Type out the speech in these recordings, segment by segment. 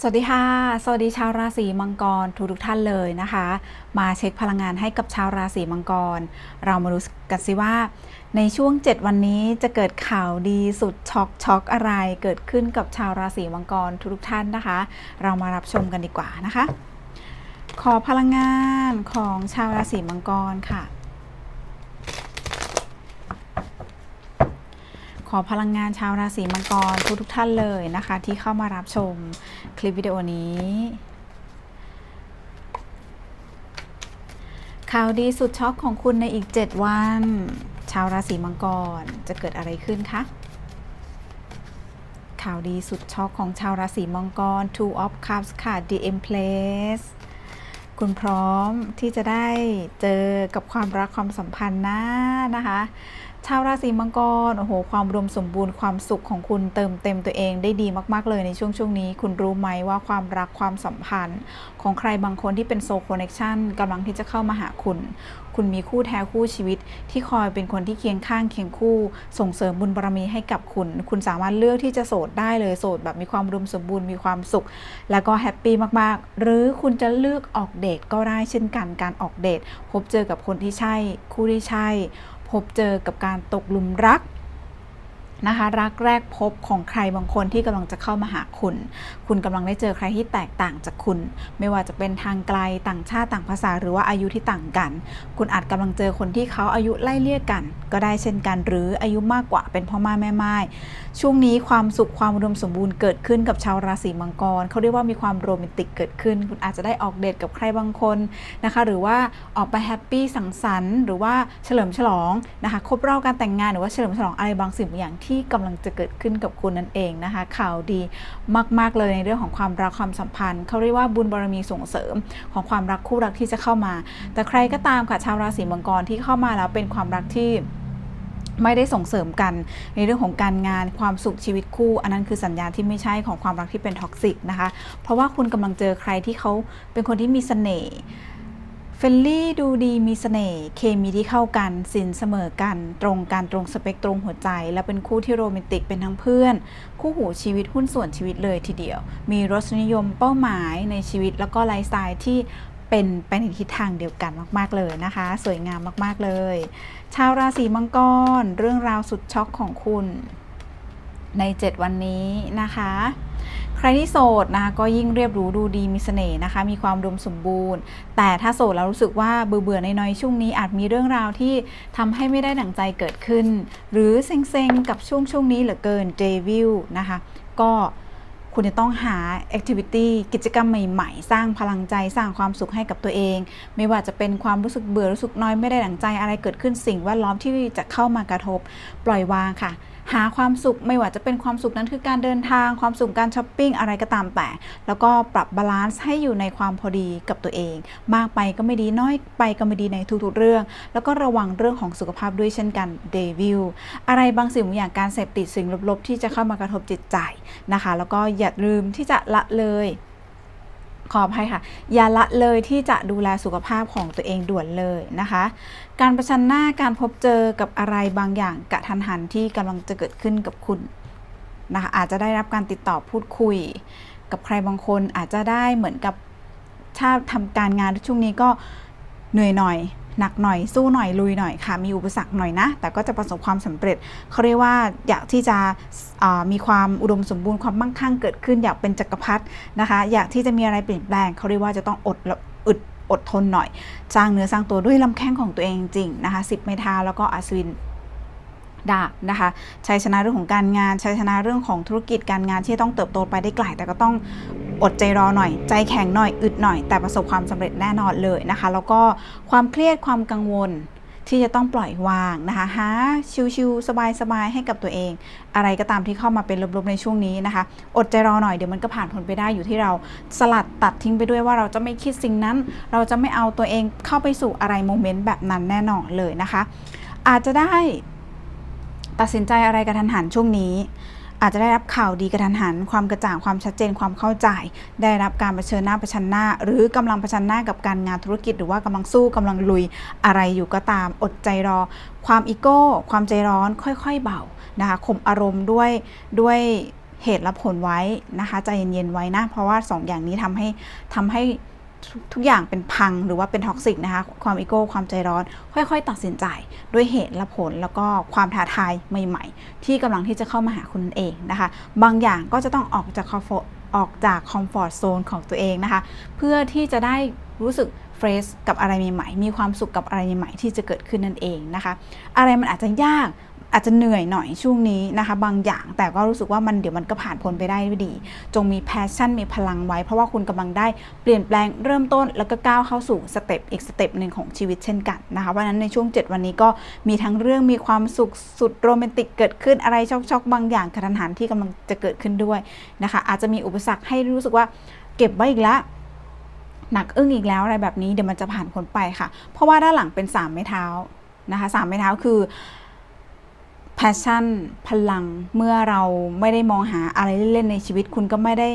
สวัสดีค่ะ สวัสดีชาวราศีมังกรทุกทุกท่านเลยนะคะ มาเช็คพลังงานให้กับชาวราศีมังกร เรามารู้กันสิว่า ในช่วง 7 วันนี้จะเกิดข่าวดีสุดช็อกช็อกอะไร เกิดขึ้นกับชาวราศีมังกรทุกทุกท่านนะคะ เรามารับชมกันดีกว่านะคะ ขอพลังงานของชาวราศีมังกรค่ะ ขอพลังงานชาวราศีมังกรทุกทุกท่านเลยนะคะ ที่เข้ามารับชมคลิปวิดีโอนี้ข่าวดีสุดช็อกของคุณในอีก 7 วัน ชาวราศีมังกรจะเกิดอะไรขึ้นคะข่าวดีสุดช็อกของชาวราศีมังกร Two of Cups ค่ะ The Empress คุณพร้อมที่จะได้เจอกับความรักความสัมพันธ์นะนะคะ ชาวราศีมังกรโอ้โหความรวมสมบูรณ์ความสุขของคุณเติมเต็มตัวเองได้ดีมาก ๆ เลยในช่วงช่วงนี้ คุณรู้ไหมว่าความรักความสัมพันธ์ ของใครบางคนที่เป็นโซคอนเน t ชันกำลังที่จะเข้ามาหาคุณ คุณมีคู่แท้คู่ชีวิต ที่คอยเป็นคนที่เคียงข้างเคียงคู่ ส่งเสริมบุญบารมีให้กับคุณ คุณสามารถเลือกที่จะโสดได้เลยโสดแบบมีความรวมสมบูรณ์มีความสุข แล้วก็แฮปปี้มากๆ หรือคุณจะเลือกออกเดทก็ได้เช่นกันการออกเดทพบเจอกับคนที่ใช่คู่ที่ใช่ พบเจอกับการตกหลุมรัก นะคะ รักแรกพบของใครบางคนที่กำลังจะเข้ามาหาคุณ คุณกำลังได้เจอใครที่แตกต่างจากคุณ ไม่ว่าจะเป็นทางไกลต่างชาติต่างภาษาหรือว่าอายุที่ต่างกัน คุณอาจกำลังเจอคนที่เขาอายุไล่เลี่ยกัน ก็ได้เช่นกันหรืออายุมากกว่าเป็นพ่อม่าแม่ไม้ช่วงนี้ความสุขความอุดมสมบูรณ์เกิดขึ้นกับชาวราศีมังกรเขาเรียกว่ามีความโรแมนติกเกิดขึ้น คุณอาจจะได้ออกเดทกับใครบางคนนะคะ หรือว่าออกไปแฮปปี้สังสรรค์หรือว่าเฉลิมฉลองนะคะครบรอบการแต่งงานหรือว่าเฉลิมฉลองอะไรบางสิ่งบางอย่างทที่กำลังจะเกิดขึ้นกับคุณนั่นเองนะคะ ข่าวดีมาก ๆ เลยในเรื่องของความรักความสัมพันธ์เขาเรียกว่าบุญบารมีส่งเสริมของความรักคู่รักที่จะเข้ามา แต่ใครก็ตามค่ะชาวราศีมังกรที่เข้ามาแล้วเป็นความรักที่ไม่ได้ส่งเสริมกันในเรื่องของการงานความสุขชีวิตคู่ อันนั้นคือสัญญาณที่ไม่ใช่ของความรักที่เป็นท็อกซิกนะคะ เพราะว่าคุณกำลังเจอใครที่เขาเป็นคนที่มีเสน่ห์ เฟลลี่ดูดีมีเสน่ห์เคมีที่เข้ากันสินเสมอกัน ตรงกันตรงสเปคตรงหัวใจ และเป็นคู่ที่โรแมนติกเป็นทั้งเพื่อน คู่หูชีวิตหุ้นส่วนชีวิตเลยทีเดียว มีรสนิยมเป้าหมายในชีวิตแล้วก็ไลฟ์สไตล์ที่เป็นไปในทิศทางเดียวกันมาก ๆ เลยนะคะ สวยงามมาก ๆ เลย ชาวราศีมังกร เรื่องราวสุดช็อกของคุณ ใน 7 วันนี้นะคะ ใครที่โสดนะคะก็ยิ่งเรียบหรูดูดีมีเสน่ห์นะคะ มีความรวมสมบูรณ์ แต่ถ้าโสดแล้วรู้สึกว่าเบื่อเบื่อๆน้อยช่วงนี้อาจมีเรื่องราวที่ทำให้ไม่ได้ดั่งใจเกิดขึ้น หรือเซ็งๆ กับช่วงช่วงนี้เหลือเกินเดวิลนะคะ ก็คุณจะต้องหาแอคทิวิตี้กิจกรรมใหม่ๆ สร้างพลังใจสร้างความสุขให้กับตัวเอง ไม่ว่าจะเป็นความรู้สึกเบื่อรู้สึกน้อยไม่ได้ดั่งใจอะไรเกิดขึ้นสิ่งแวดล้อมที่จะเข้ามากระทบ ปล่อยวางค่ะ หาความสุขไม่ว่าจะเป็นความสุขนั้นคือการเดินทาง ความสุขการช้อปปิ้งอะไรก็ตามแต่ แล้วก็ปรับบาลานซ์ให้อยู่ในความพอดีกับตัวเอง มากไปก็ไม่ดีน้อยไปก็ไม่ดีในทุกๆเรื่อง แล้วก็ระวังเรื่องของสุขภาพด้วยเช่นกันเดวิลอะไรบางสิ่งบางอย่างการเสพติดสิ่งลบๆ ที่จะเข้ามากระทบจิตใจนะคะ แล้วก็อย่าลืมที่จะละเลย ขออภัยค่ะ อย่าละเลยที่จะดูแลสุขภาพของตัวเองด่วนเลยนะคะ การประชันหน้าการพบเจอกับอะไรบางอย่างกะทันหันที่กำลังจะเกิดขึ้นกับคุณนะคะอาจจะได้รับการติดต่อพูดคุย กับใครบางคนอาจจะได้เหมือนกับถ้าทำการงานช่วงนี้ก็เหนื่อยหน่อย หนักหน่อยสู้หน่อยลุยหน่อยค่ะ มีอุปสรรคหน่อยนะ แต่ก็จะประสบความสำเร็จเขาเรียกว่าอยากที่จะมีความอุดมสมบูรณ์ความมั่งคั่งเกิดขึ้นอยากเป็นจักรพรรดินะคะ อยากที่จะมีอะไรเปลี่ยนแปลงเขาเรียกว่าจะต้องอดอึดอดทนหน่อย สร้างเนื้อสร้างตัวด้วยลำแข้งของตัวเองจริงนะคะสิบไม้เท้าแล้วก็อัศวิน ดาบนะคะชัยชนะเรื่องของการงานชัยชนะเรื่องของธุรกิจการงานที่ต้องเติบโตไปได้ไกลแต่ก็ต้องอดใจรอหน่อย ใจแข็งหน่อยอึดหน่อย แต่ประสบความสำเร็จแน่นอนเลยนะคะ แล้วก็ความเครียดความกังวลที่จะต้องปล่อยวางนะคะหาชิวๆสบายๆให้กับตัวเอง อะไรก็ตามที่เข้ามาเป็นลบๆในช่วงนี้นะคะ อดใจรอหน่อยเดี๋ยวมันก็ผ่านพ้นไปได้อยู่ที่เราสลัดตัดทิ้งไปด้วยว่าเราจะไม่คิดสิ่งนั้น เราจะไม่เอาตัวเองเข้าไปสู่อะไรโมเมนต์แบบนั้นแน่นอนเลยนะคะ อาจจะได้ ตัดสินใจอะไรกระทันหันช่วงนี้ อาจจะได้รับข่าวดีกระทันหัน ความกระจ่างความชัดเจนความเข้าใจ ได้รับการเผชิญหน้าเผชิญหน้า หรือกำลังเผชิญหน้ากับการงานธุรกิจ หรือว่ากำลังสู้กำลังลุยอะไรอยู่ก็ตามอดใจรอ ความอีโก้ ความใจร้อนค่อย ๆ เบานะคะข่มอารมณ์ด้วยด้วยเหตุและผลไว้นะคะใจเย็นๆไว้นะเพราะว่าสองอย่างนี้ทำให้ทำให้ ทุกทุกอย่างเป็นพังหรือว่าเป็นท็อกซิกนะคะ ความอีโก้ความใจร้อน ค่อย ๆ ตัดสินใจด้วยเหตุและผลแล้วก็ความท้าทายใหม่ ๆ ที่กำลังที่จะเข้ามาหาคุณนั่นเองนะคะ บางอย่างก็จะต้องออกจากคอมฟอร์ตออกจากคอมฟอร์ตโซนของตัวเองนะคะ เพื่อที่จะได้รู้สึกเฟรชกับอะไรใหม่ๆ มีความสุขกับอะไรใหม่ๆที่จะเกิดขึ้นนั่นเองนะคะ อะไรมันอาจจะยาก อาจจะเหนื่อยหน่อยช่วงนี้นะคะ บางอย่างแต่ก็รู้สึกว่ามันเดี๋ยวมันก็ผ่านพ้นไปได้ด้วยดี จงมีแพชชั่นมีพลังไว้ เพราะว่าคุณกำลังได้เปลี่ยนแปลงเริ่มต้น แล้วก็ก้าวเข้าสู่สเต็ปอีกสเต็ปหนึ่งของชีวิตเช่นกันนะคะเพราะนั้นในช่วง 7 วันนี้ก็มีทั้งเรื่องมีความสุขสุดโรแมนติกเกิดขึ้นอะไรช็อกๆบางอย่างกระทันหันที่กำลังจะเกิดขึ้นด้วยนะคะ อาจจะมีอุปสรรคให้รู้สึกว่าเก็บไว้อีกแล้วหนักอึ้งอีกแล้วอะไรแบบนี้เดี๋ยวมันจะผ่านพ้นไปค่ะ เพราะว่าด้านหลังเป็นสามไม้เท้านะคะสามไม้เท้าคือ passion พลัง เมื่อเราไม่ได้มองหาอะไรเล่นๆในชีวิต คุณก็ไม่ได้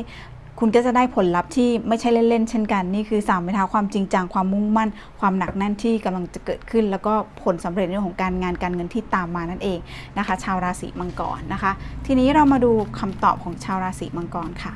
คุณก็จะได้ผลลัพธ์ที่ไม่ใช่เล่นๆเช่นกัน นี่คือสามไม้เท้าความจริงจัง ความมุ่งมั่น ความหนักแน่นที่กำลังจะเกิดขึ้น แล้วก็ผลสำเร็จในเรื่องของการงานการเงินที่ตามมานั่นเองนะคะ ชาวราศีมังกรนะคะ ทีนี้เรามาดูคำตอบของชาวราศีมังกรค่ะ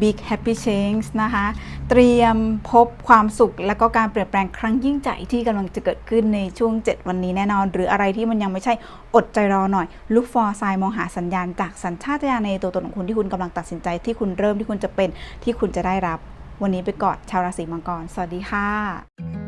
Big Happy Change นะคะ เตรียมพบความสุขและก็การเปลี่ยนแปลงครั้งยิ่งใหญ่ที่กำลังจะเกิดขึ้นในช่วง 7 วันนี้แน่นอน หรืออะไรที่มันยังไม่ใช่อดใจรอหน่อย Look for sign มองหาสัญญาณจากสัญชาตญาณในตัวตนของคุณที่คุณกำลังตัดสินใจที่คุณเริ่มที่คุณจะเป็นที่คุณจะได้รับ วันนี้ไปกอดชาวราศีมังกร สวัสดีค่ะ